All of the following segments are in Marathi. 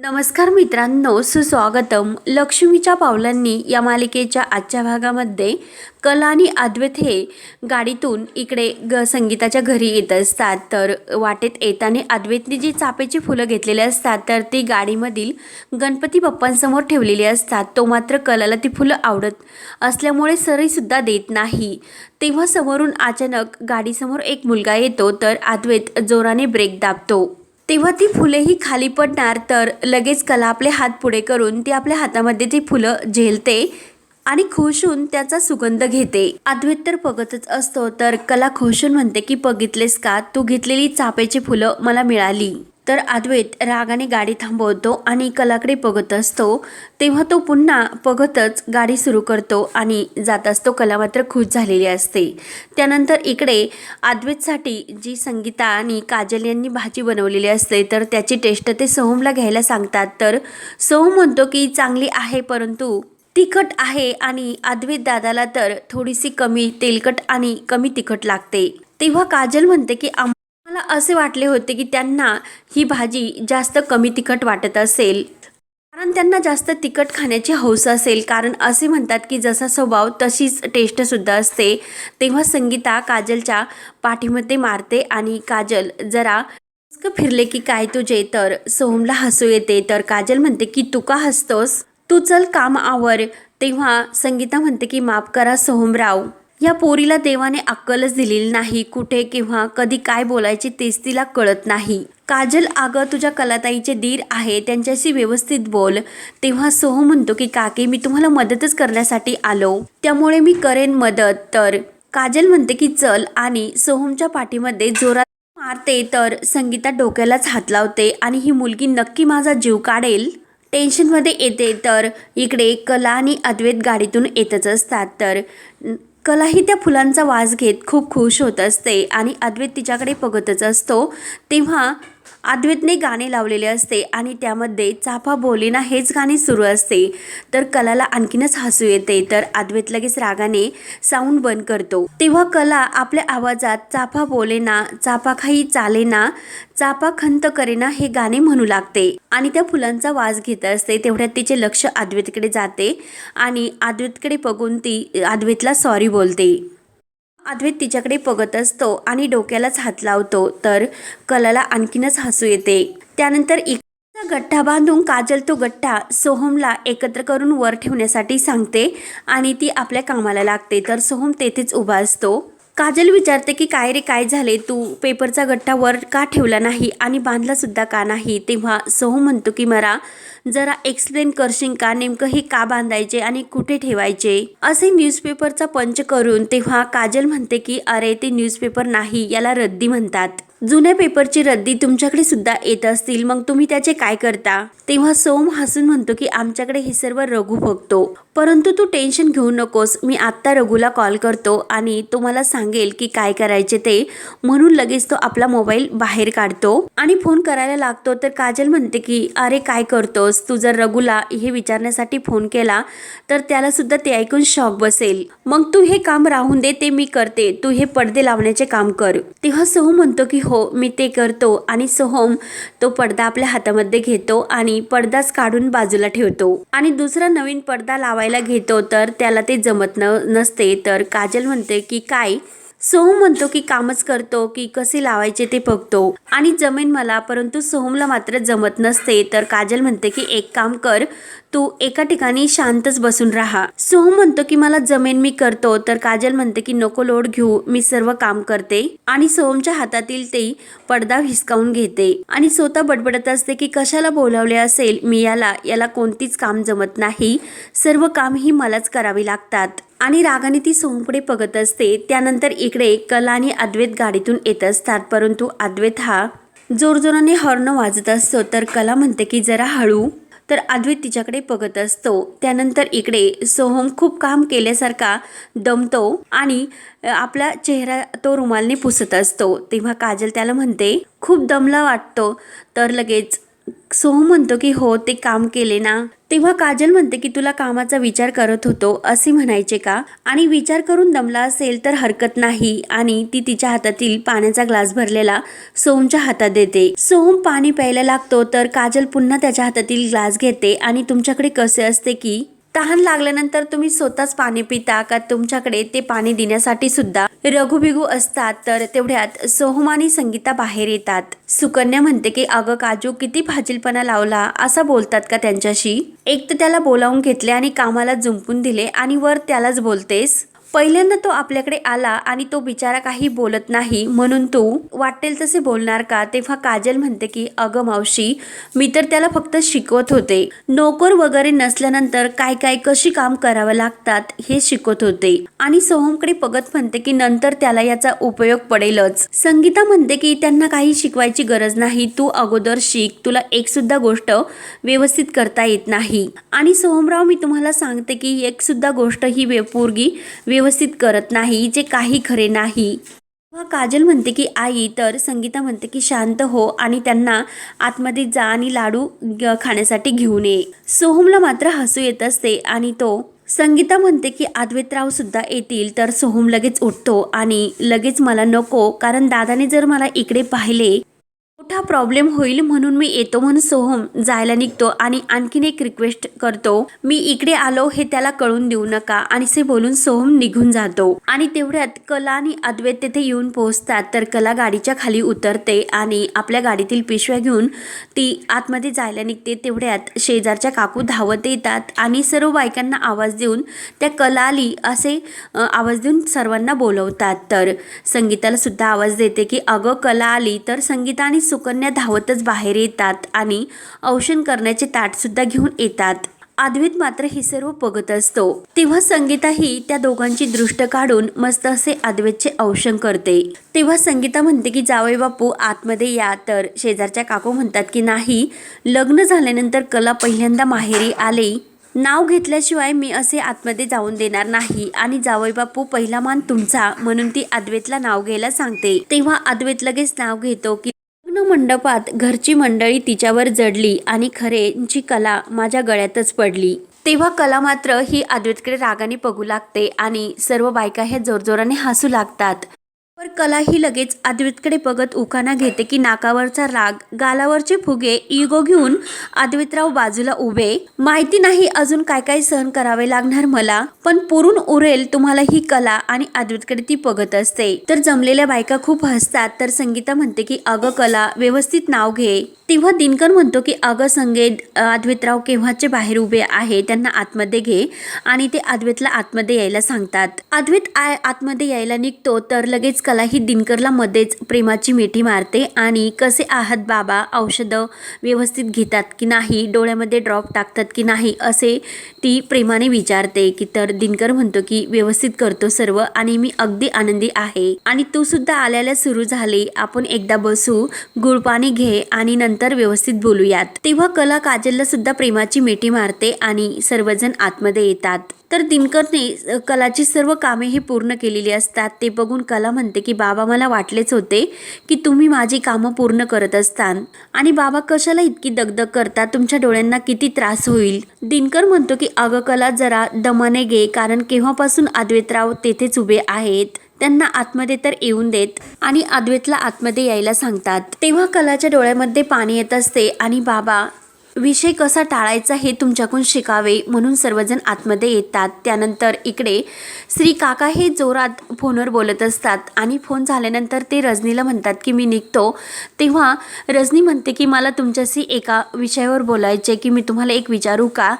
नमस्कार मित्रांनो सुस्वागतम. लक्ष्मीच्या पावलांनी या मालिकेच्या आजच्या भागामध्ये कला आणि अद्वैत हे गाडीतून इकडे ग संगीताच्या घरी येत असतात. तर वाटेत येताना अद्वैतने जी चापेची फुलं घेतलेली असतात तर ती गाडीमधील गणपती बाप्पांसमोर ठेवलेली असतात. तो मात्र कलाला ती फुलं आवडत असल्यामुळे सरीसुद्धा देत नाही. तेव्हा समोरून अचानक गाडीसमोर एक मुलगा येतो तर अद्वैत जोराने ब्रेक दाबतो. तेव्हा ती फुलेही खाली पडणार तर लगेच कला आपले हात पुढे करून ती आपल्या हातामध्ये ती फुलं झेलते आणि खुश त्याचा सुगंध घेते. अद्वैत तर बघतच असतो तर कला खुश म्हणते की बघितलेस का? तू घेतलेली चापेची फुलं मला मिळाली. तर अद्वैत रागाने गाडी थांबवतो आणि कलाकडे बघत असतो. तेव्हा तो पुन्हा बघतच गाडी सुरू करतो आणि जात असतो. कला मात्र खुश झालेली असते. त्यानंतर इकडे अद्वैतसाठी जी संगीता आणि काजल यांनी भाजी बनवलेली असते तर त्याची टेस्ट ते सोहमला घ्यायला सांगतात. तर सोहम म्हणतो की चांगली आहे परंतु तिखट आहे आणि अद्वैत दादाला तर थोडीशी कमी तेलकट आणि कमी तिखट लागते. तेव्हा काजल म्हणते की आम मला असे वाटले होते की त्यांना ही भाजी जास्त कमी तिखट वाटत असेल. कारण त्यांना जास्त तिखट खाण्याची हौस असेल. कारण असे म्हणतात की जसा स्वभाव तशीच टेस्टसुद्धा असते. तेव्हा संगीता काजलच्या पाठीमध्ये मारते आणि काजल जरा इतकं फिरले की काय तुझे? तर सोहमला हसू येते. तर काजल म्हणते की तू का हसतोस? तू चल काम आवर. तेव्हा संगीता म्हणते की माफ करा सोहमराव. या पोरीला देवाने अक्कलच दिलेली नाही. कुठे किंवा कधी काय बोलायचे तेच तिला कळत नाही. काजल अगं तुझ्या कलाताईचे दीर आहे त्यांच्याशी व्यवस्थित बोल. तेव्हा सोहम म्हणतो की काकी मी तुम्हाला मदतच करण्यासाठी आलो. त्यामुळे मी करेन मदत. तर काजल म्हणते की चल. आणि सोहमच्या पाठीमध्ये जोरात मारते तर संगीता डोक्यालाच हात लावते आणि ही मुलगी नक्की माझा जीव काढेल? टेन्शनमध्ये येते तर इकडे कला आणि अद्वैत गाडीतून येतच असतात तर कलाही त्या फुलांचा वास घेत खूप खुश होत असते आणि अद्वैत तिच्याकडे बघतच असतो. तेव्हा अद्वैतने गाणे लावलेले असते आणि त्यामध्ये चाफा बोलेना हेच गाणे सुरू असते. तर कलाला आणखीनच हसू येते. तर अद्वैत लगेच रागाने साऊंड बंद करतो. तेव्हा कला आपल्या आवाजात चाफा बोलेना चाफा खाई चालेना चापा खंत करेना हे गाणे म्हणू लागते. आणि त्या फुलांचा वास घेत असते. तेवढ्यात तिचे लक्ष अद्वैतकडे जाते आणि अद्वैतकडे बघून ती अद्वैतला सॉरी बोलते. अद्वैत तिच्याकडे बघत असतो आणि डोक्यालाच हात लावतो. तर कलाला आणखीनच हसू येते. त्यानंतर इकडचा गठ्ठा बांधून काजल तो गठ्ठा सोहमला एकत्र करून वर ठेवण्यासाठी सांगते आणि ती आपल्या कामाला लागते. तर सोहम तेथेच उभा असतो. काजल विचारते की काय रे काय झाले? तू पेपरचा गठ्ठा वर का ठेवला नाही? आणि बांधला सुद्धा का नाही? तेव्हा सोहम म्हणतो की मला जरा एक्सप्लेन करशील का? नेमकं हे का बांधायचे आणि कुठे ठेवायचे? असे न्यूजपेपरचा पंच करून तेव्हा काजल म्हणते की अरे ते न्यूजपेपर नाही याला रद्दी म्हणतात. जुन्या पेपरची रद्दी तुमच्याकडे सुद्धा येत असतील मग तुम्ही त्याचे काय करता? तेव्हा सोम हसून म्हणतो की आमच्याकडे हे सर्व रघु बघतो. परंतु तू टेन्शन घेऊ नकोस मी आत्ता रघुला कॉल करतो आणि तो मला सांगेल की काय करायचे ते म्हणून लगेच तो आपला मोबाईल बाहेर काढतो आणि फोन करायला लागतो. तर काजल म्हणते की अरे काय करतोस? तू जर रघुला हे विचारण्यासाठी फोन केला तर त्याला सुद्धा ते ऐकून शॉक बसेल. मग तू हे काम राहून दे ते मी करते. तू हे पडदे लावण्याचे काम कर. तेव्हा सोहम म्हणतो की हो मी ते करतो. आणि सोहम तो पडदा आपल्या हातामध्ये घेतो आणि पडदाच काढून बाजूला ठेवतो. आणि दुसरा नवीन पडदा लावायला घेतो तर त्याला ते जमत न नसते. तर काजल म्हणते की काय? सोहम म्हणतो की कामच करतो की कसे लावायचे ते बघतो. आणि जमेन मला परंतु सोहमला मात्र जमत नसते. तर काजल म्हणते की एक काम कर तू एका ठिकाणी शांतच बसून राहा. सोहम म्हणतो की मला जमेन मी करतो. तर काजल म्हणते की नको लोड घेऊ मी सर्व काम करते. आणि सोहमच्या हातातील ते पडदा हिसकावून घेते. आणि स्वतः बडबडत असते की कशाला बोलावले असेल मी याला? याला कोणतीच काम जमत नाही. सर्व काम ही मलाच करावी लागतात. आणि रागाने ती सोहमकडे बघत असते. त्यानंतर इकडे कला आणि अद्वैत गाडीतून येत असतात. परंतु अद्वैत हा जोरजोराने हॉर्न वाजत असतो. तर कला म्हणते की जरा हळू. तर अद्वैत तिच्याकडे बघत असतो. त्यानंतर इकडे सोहम खूप काम केल्यासारखा दमतो आणि आपला चेहरा तो रुमालने पुसत असतो. तेव्हा काजल त्याला म्हणते खूप दमला वाटतो. तर लगेच सोहम म्हणतो की हो ते काम केले ना. तेव्हा काजल म्हणते की तुला कामाचा विचार करत होतो असे म्हणायचे का? आणि विचार करून दमला असेल तर हरकत नाही आणि ती तिच्या हातातील पाण्याचा ग्लास भरलेला सोहमच्या हातात देते. सोहम पाणी प्यायला लागतो तर काजल पुन्हा त्याच्या हातातील ग्लास घेते आणि तुमच्याकडे कसे असते की तहान लागल्यानंतर तुम्ही स्वतःच पाणी पिता का? तुमच्याकडे ते पाणी देण्यासाठी सुद्धा रघुबिगू असतात तर तेवढ्यात सोहमानी संगीता बाहेर येतात. सुकन्या म्हणते की अगं काजू किती फाजीलपणा लावला? असा बोलतात का त्यांच्याशी? एक तर त्याला बोलावून घेतले आणि कामाला जुंपून दिले आणि वर त्यालाच बोलतेस? पहिल्यांदा तो आपल्याकडे आला आणि तो बिचारा काही बोलत नाही म्हणून तू वाटेल तसे बोलणार का? तेव्हा काजल म्हणते की अगं मावशी मी तर त्याला फक्त शिकवत होते. नोकर वगैरे नसल्यानंतर काय काय कशी काम करावं लागतात हे शिकवत होते. आणि सोहमकडे बघत म्हणते की नंतर त्याला याचा उपयोग पडेलच. संगीता म्हणते की त्यांना काही शिकवायची गरज नाही. तू अगोदर शिक. तुला एक सुद्धा गोष्ट व्यवस्थित करता येत नाही. आणि सोहमराव मी तुम्हाला सांगते की एक सुद्धा गोष्ट ही वे पोरगी व्यवस्थित करत नाही जे काही खरे नाही. तेव्हा काजल म्हणते की आई तर संगीता म्हणते की शांत हो आणि त्यांना आतमध्ये जा आणि लाडू ग- खाण्यासाठी घेऊन ये. सोहमला मात्र हसू येत असते आणि तो संगीता म्हणते की आद्वेतराव सुद्धा येतील तर सोहम लगेच उठतो आणि लगेच मला नको कारण दादाने जर मला इकडे पाहिले मोठा प्रॉब्लेम होईल म्हणून मी येतो म्हणून सोहम जायला निघतो आणि आणखीन एक रिक्वेस्ट करतो. मी इकडे आलो हे त्याला कळून देऊ नका आणि से बोलून सोहम निघून जातो. आणि तेवढ्यात कला आणि अद्वैत तेथे येऊन पोहोचतात. तर कला गाडीच्या खाली उतरते आणि आपल्या गाडीतील पिशव्या घेऊन ती आतमध्ये जायला निघते. तेवढ्यात शेजारच्या काकू धावत येतात आणि सर्व बायकांना आवाज देऊन त्या कलाली असे आवाज देऊन सर्वांना बोलवतात. तर संगीताला सुद्धा आवाज देते की अगं कला आली तर संगीता आणि सुकन्या धावतच बाहेर येतात आणि औषण करण्याचे ताट सुद्धा घेऊन येतात. आद्वित मात्र हे सर्व बघत असतो. तेव्हा संगीता ही त्या दोघांची दृष्ट काढून मस्त असे आद्वैतचे औषण करते. तेव्हा संगीता म्हणते की जावई बापू आतमध्ये या तर. शेजारच्या काकू म्हणतात की नाही लग्न झाल्यानंतर कला पहिल्यांदा माहेरी आले. नाव घेतल्याशिवाय मी असे आतमध्ये जाऊन देणार नाही आणि जावई बापू पहिला मान तुमचा म्हणून ती अद्वैतला नाव घ्यायला सांगते. तेव्हा अद्वैत लगेच नाव घेतो की मंडपात घरची मंडळी तिच्यावर जडली आणि खरेंची कला माझ्या गळ्यातच पडली. तेव्हा कला मात्र ही अद्वैतकडे रागाने बघू लागते आणि सर्व बायका ह्या जोरजोराने हसू लागतात. पर कला ही लगेच अद्वैतकडे बघत उखाणा घेते की नाकावरचा राग गालावरचे फुगे इगो घेऊन अद्वैतराव बाजूला उभे. माहिती नाही अजून काय काय सहन करावे लागणार मला पण पुरून उरेल तुम्हाला ही कला आणि अद्वैतकडे ती बघत असते. तर जमलेल्या बायका खूप हसतात तर संगीता म्हणते की अगं कला व्यवस्थित नाव घे. तेव्हा दिनकर म्हणतो की अगं संगे अद्वैतराव केव्हाचे बाहेर उभे आहे त्यांना आतमध्ये घे आणि ते अद्वैतला आतमध्ये यायला सांगतात. अद्वैत आय आतमध्ये यायला निघतो तर लगेच कला ही दिनकरला मध्येच प्रेमाची मिठी मारते आणि कसे आहात बाबा औषधं व्यवस्थित घेतात की नाही डोळ्यामध्ये ड्रॉप टाकतात की नाही असे ती प्रेमाने विचारते की तर दिनकर म्हणतो की व्यवस्थित करतो सर्व आणि मी अगदी आनंदी आहे. आणि तू सुद्धा आल्याला सुरू झाली आपण एकदा बसू गुळपाणी घे आणि नंतर व्यवस्थित बोलूयात. तेव्हा कला काजलला सुद्धा प्रेमाची मिठी मारते आणि सर्वजण आतमध्ये येतात. तर दिनकरने कलाची सर्व कामे ही पूर्ण केलेली असतात. ते बघून कला म्हणते की बाबा मला वाटलेच होते की तुम्ही माझी कामं पूर्ण करत असतान. आणि बाबा कशाला इतकी दगदग करता? तुमच्या डोळ्यांना किती त्रास होईल? दिनकर म्हणतो की अगं कला जरा दमाने घे कारण केव्हापासून अद्वैतराव तेथेच उभे आहेत? त्यांना आतमध्ये तर येऊन देत आणि अद्वैतला आतमध्ये यायला सांगतात. तेव्हा कलाच्या डोळ्यामध्ये पाणी येत असते आणि बाबा विषय कसा टाळायचा हे तुमच्याकडून शिकावे म्हणून सर्वजण आतमध्ये येतात. त्यानंतर इकडे श्री काका हे जोरात फोनवर बोलत असतात आणि फोन झाल्यानंतर ते रजनीला म्हणतात की मी निघतो. तेव्हा रजनी म्हणते की मला तुमच्याशी एका विषयावर बोलायचे की मी तुम्हाला एक विचारू का?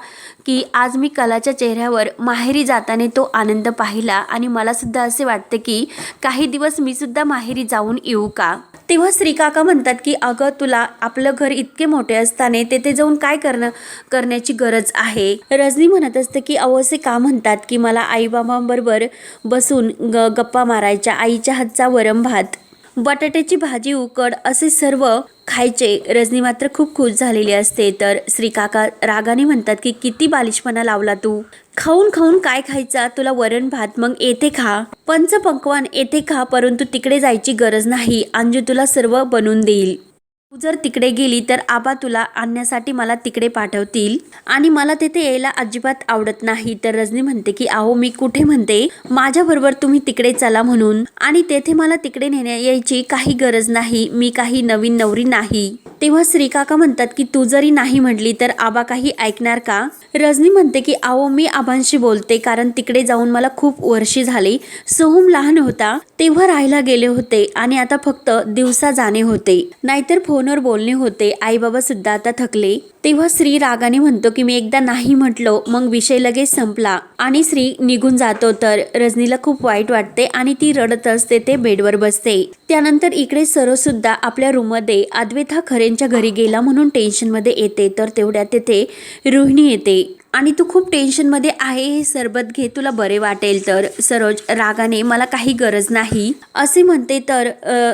की आज मी कलाच्या चेहऱ्यावर माहेरी जाताना तो आनंद पाहिला आणि मलासुद्धा असे वाटते की काही दिवस मी सुद्धा माहेरी जाऊन येऊ का? तेव्हा श्रीकाका म्हणतात की अगं तुला आपलं घर इतके मोठे असताना तेथे जाऊन काय करणं करण्याची गरज आहे? रजनी म्हणत असते की अहो असे का म्हणतात की मला आईबाबांबरोबर बसून ग गप्पा मारायच्या आईच्या हातचा वरम भात बटाट्याची भाजी उकड असे सर्व खायचे. रजनी मात्र खूप खुश झालेली असते. तर श्रीकाका रागाने म्हणतात की किती बालिशपणा लावला तू. खाऊन खाऊन काय खायचा? तुला वरण भात मग येथे खा. पंचपक्वान येथे खा परंतु तिकडे जायची गरज नाही. अंजू तुला सर्व बनवून देईल. तू जर तिकडे गेली तर आबा तुला आणण्यासाठी मला तिकडे पाठवतील. आणि मला तिथे यायला अजिबात आवडत नाही. तर रजनी म्हणते की अहो मी कुठे म्हणते? माझ्या बरोबर तुम्ही तिकडे चला म्हणून. आणि तेथे मला तिकडे नेण्या यायची काही गरज नाही. मी काही नवीन नवरी नाही. तेव्हा श्रीकाका म्हणतात की तू जरी नाही म्हटली तर आबा काही ऐकणार का? रजनी म्हणते की अहो मी आबांशी बोलते. कारण तिकडे जाऊन मला खूप वर्षी झाली. सोहम लहान होता. तेव्हा राहायला गेले होते. आणि आता फक्त दिवसा जाणे होते. नाहीतर फोनवर बोलणे होते आई बाबा सुद्धा आता थकले. तेव्हा श्री रागाने म्हणतो की मी एकदा नाही म्हटलो मग विषय लगेच संपला. आणि श्री निघून जातो तर रजनीला खूप वाईट वाटते आणि ती रडत असते ते बेडवर बसते. त्यानंतर इकडे सरो सुद्धा आपल्या रूममध्ये अद्वैत हा खरेंच्या घरी गेला म्हणून टेन्शनमध्ये येते तर तेवढ्यात तेथे रोहिणी येते. आणि तू खूप टेन्शनमध्ये आहे हे सरबत घे तुला बरे वाटेल. तर सरोज रागाने मला काही गरज नाही. असे म्हणते तर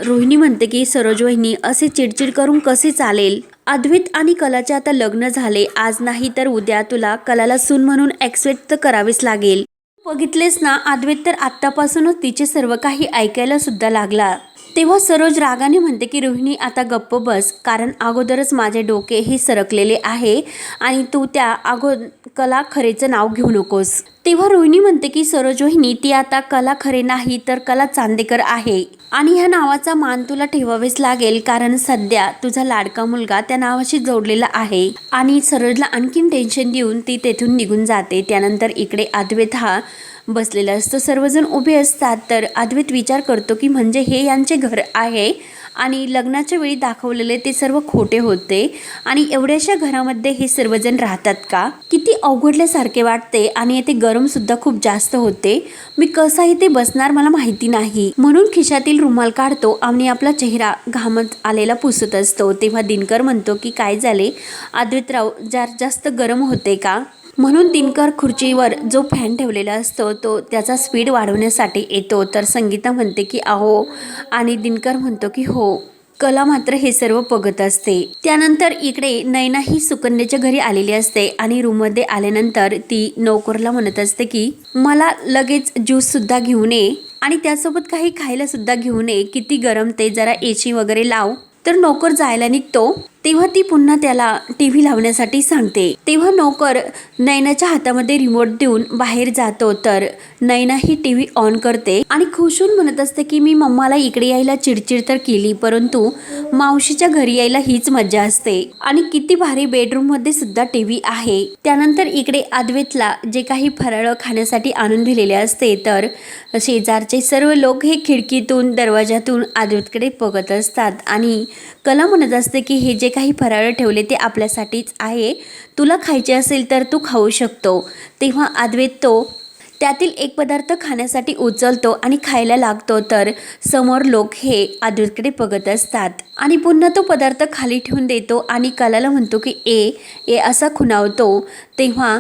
रोहिणी म्हणते की सरोज वहिनी असे चिडचिड करून कसे चालेल? अद्वैत आणि कलाचे आता लग्न झाले. आज नाही तर उद्या तुला कलाला सून म्हणून ॲक्सेप्ट तर करावेच लागेल. बघितलेस ना अद्वैत तर आत्तापासूनच तिचे सर्व काही ऐकायला सुद्धा लागला. तेव्हा सरोज रागाने म्हणते की रोहिणी आता गप्प बस कारण अगोदरच माझे डोके हे सरकलेले आहे आणि तू त्या अगो कला खरेचं नाव घेऊ नकोस. तेव्हा रोहिणी म्हणते की सरोज रोहिणी ती आता कला खरे नाही तर कला चांदेकर आहे आणि ह्या नावाचा मान तुला ठेवावेच लागेल कारण सध्या तुझा लाडका मुलगा त्या नावाशी जोडलेला आहे आणि सरोजला आणखीन टेन्शन देऊन ती तेथून निघून जाते. त्यानंतर इकडे अद्वैत हा बसलेला असतो. सर्वजण उभे असतात. तर अद्वैत विचार करतो की म्हणजे हे यांचे घर आहे आणि लग्नाच्या वेळी दाखवलेले ते सर्व खोटे होते. आणि एवढ्याशा घरामध्ये हे सर्वजण राहतात का? किती अवघडल्यासारखे वाटते आणि येथे गरमसुद्धा खूप जास्त होते. मी कसा इथे बसणार मला माहिती नाही. म्हणून खिशातील रुमाल काढतो आणि आपला चेहरा घामत आलेला पुसत असतो. तेव्हा दिनकर म्हणतो की काय झाले? अद्वैतराव जार जास्त गरम होते का? म्हणून दिनकर खुर्चीवर जो फॅन ठेवलेला असतो तो त्याचा स्पीड वाढवण्यासाठी येतो. तर संगीता म्हणते की अहो. आणि दिनकर म्हणतो की हो. कला मात्र हे सर्व बघत असते. त्यानंतर इकडे नैना ही सुकन्याच्या घरी आलेली असते आणि रूममध्ये आल्यानंतर ती नोकरला म्हणत असते की मला लगेच ज्यूस सुद्धा घेऊन ये आणि त्यासोबत काही खायला सुद्धा घेऊन ये किती गरम ते जरा एसी वगैरे लाव. तर नोकर जायला निघतो. तेव्हा ती पुन्हा त्याला टी व्ही लावण्यासाठी सांगते. तेव्हा नोकर नैनाच्या हातामध्ये रिमोट देऊन बाहेर जातो तर नैना ही टी व्ही ऑन करते आणि खुशून म्हणत असते की मी मम्माला इकडे यायला चिडचिड तर केली परंतु मावशीच्या घरी यायला हीच मजा असते. आणि किती भारी बेडरूममध्ये सुद्धा टी व्ही आहे. त्यानंतर इकडे अद्वैतला जे काही फराळ खाण्यासाठी आणून दिलेले असते तर शेजारचे सर्व लोक हे खिडकीतून दरवाजातून अद्वैतकडे बघत असतात. आणि कला म्हणत असते की हे जे काही फराळ ठेवले ते आपल्यासाठीच आहे. तुला खायचे असेल तर तू खाऊ शकतो. तेव्हा अद्वैत तो त्यातील एक पदार्थ खाण्यासाठी उचलतो आणि खायला लागतो तर समोर लोक हे अद्वैतकडे बघत असतात. आणि पुन्हा तो पदार्थ खाली ठेवून देतो आणि कलाला म्हणतो की ए ए असा खुणावतो. तेव्हा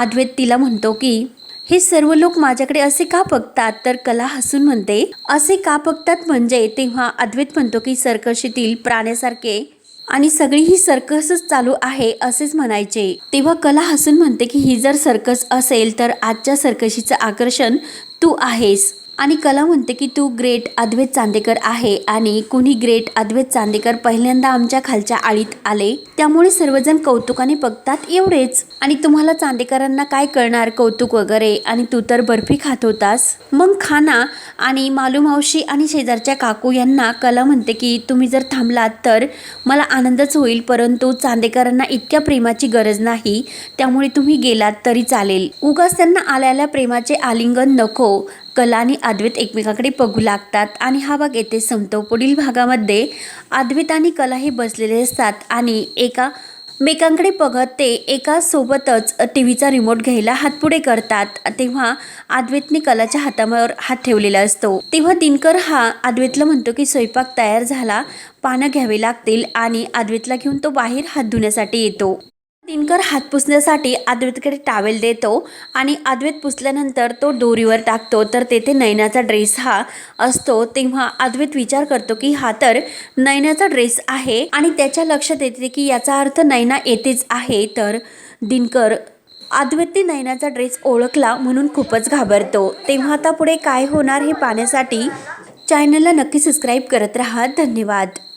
अद्वैत तिला म्हणतो की हे सर्व लोक माझ्याकडे असे का बघतात? तर कला हसून म्हणते असे का बघतात म्हणजे? तेव्हा अद्वैत म्हणतो की सर्कशीतील प्राण्यासारखे आणि सगळी ही सर्कसच चालू आहे असेच म्हणायचे. तेव्हा कला हसून म्हणते की ही जर सर्कस असेल तर आजच्या सर्कशीचं आकर्षण तू आहेस. आणि कला म्हणते की तू ग्रेट अद्वैत चांदेकर आहे आणि कुणी ग्रेट अद्वैत चांदेकर पहिल्यांदा आमच्या खालच्या आळीत आले त्यामुळे सर्वजण कौतुकाने बघतात एवढेच. आणि तुम्हाला चांदेकरांना काय कळणार कौतुक वगैरे? आणि तू तर बर्फी खात होतास. मग खाना आणि मालू मावशी आणि शेजारच्या काकू यांना कला म्हणते की तुम्ही जर थांबलात तर मला आनंदच होईल परंतु चांदेकरांना इतक्या प्रेमाची गरज नाही त्यामुळे तुम्ही गेलात तरी चालेल. उगाच त्यांना आल्याला प्रेमाचे आलिंगन नको. कला आणि अद्वैत एकमेकाकडे बघू लागतात. आणि हा भाग येथे संपतो. पुढील भागामध्ये अद्वैत आणि कला हे बसलेले असतात आणि एका मेकांकडे बघत ते एका सोबतच टी व्हीचा रिमोट घ्यायला हातपुढे करतात. तेव्हा अद्वैतने कलाच्या हातावर हात ठेवलेला असतो. तेव्हा दिनकर हा अद्वैतला म्हणतो की स्वयंपाक तयार झाला पानं घ्यावे लागतील आणि अद्वैतला घेऊन तो बाहेर हात धुण्यासाठी येतो. दिनकर हात पुसण्यासाठी अद्वैतकडे टावेल देतो आणि अद्वैत पुसल्यानंतर तो दोरीवर टाकतो. तर तेथे नैनाचा ड्रेस हा असतो. तेव्हा अद्वैत विचार करतो की हा तर नैनाचा ड्रेस आहे आणि त्याच्या लक्षात येते की याचा अर्थ नैना येतेच आहे. तर दिनकर अद्वैतने नयनाचा ड्रेस ओळखला म्हणून खूपच घाबरतो. तेव्हा आता पुढे काय होणार हे पाहण्यासाठी चॅनलला नक्की सबस्क्राईब करत राहा. धन्यवाद.